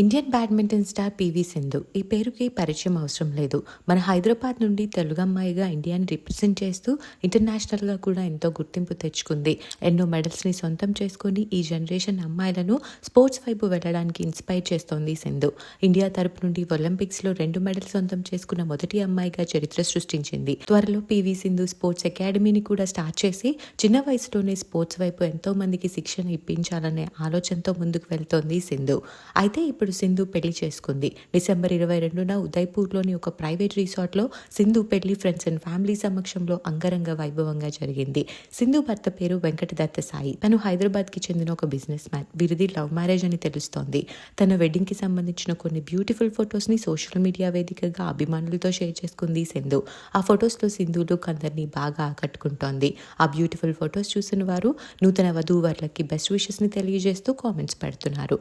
Indian badminton star PV Sindhu. ఈ పేరుకి పరిచయం అవసరం లేదు. మన హైదరాబాద్ నుండి తెలుగు అమ్మాయిగా ఇండియాని రిప్రజెంట్ చేస్తూ ఇంటర్నేషనల్గా కూడా ఎంతో గుర్తింపు తెచ్చుకుంది. ఎన్నో మెడల్స్ని సొంతం చేసుకొని ఈ జనరేషన్ అమ్మాయిలను స్పోర్ట్స్ వైపు వెళ్ళడానికి ఇన్స్పైర్ చేస్తోంది సింధు. ఇండియా తరపు నుండి ఒలింపిక్స్లో రెండు మెడల్స్ సొంతం చేసుకున్న మొదటి అమ్మాయిగా చరిత్ర సృష్టించింది. త్వరలో పివి సింధు స్పోర్ట్స్ అకాడమీని కూడా స్టార్ట్ చేసి చిన్న వయసులోనే స్పోర్ట్స్ వైపు ఎంతో మందికి శిక్షణ ఇప్పించాలనే ఆలోచనతో ముందుకు వెళ్తోంది సింధు. అయితే ఇప్పుడు సింధు పెళ్ళి చేసుకుంది. డిసెంబర్ ఇరవై రెండున ఉదయ్పూర్లోని ఒక ప్రైవేట్ రిసార్ట్లో సింధు పెళ్ళి ఫ్రెండ్స్ అండ్ ఫ్యామిలీ సమక్షంలో అంగరంగ వైభవంగా జరిగింది. సింధు భర్త పేరు వెంకటదత్త సాయి. తను హైదరాబాద్కి చెందిన ఒక బిజినెస్ మ్యాన్. వీరిది లవ్ మ్యారేజ్ అని తెలుస్తోంది. తన వెడ్డింగ్కి సంబంధించిన కొన్ని బ్యూటిఫుల్ ఫొటోస్ని సోషల్ మీడియా వేదికగా అభిమానులతో షేర్ చేసుకుంది సింధు. ఆ ఫొటోస్లో సింధు లుక్ అందరినీ బాగా ఆకట్టుకుంటోంది. ఆ బ్యూటిఫుల్ ఫొటోస్ చూసిన వారు నూతన వధూవరులకి బెస్ట్ విషెస్ని తెలియజేస్తూ కామెంట్స్ పెడుతున్నారు.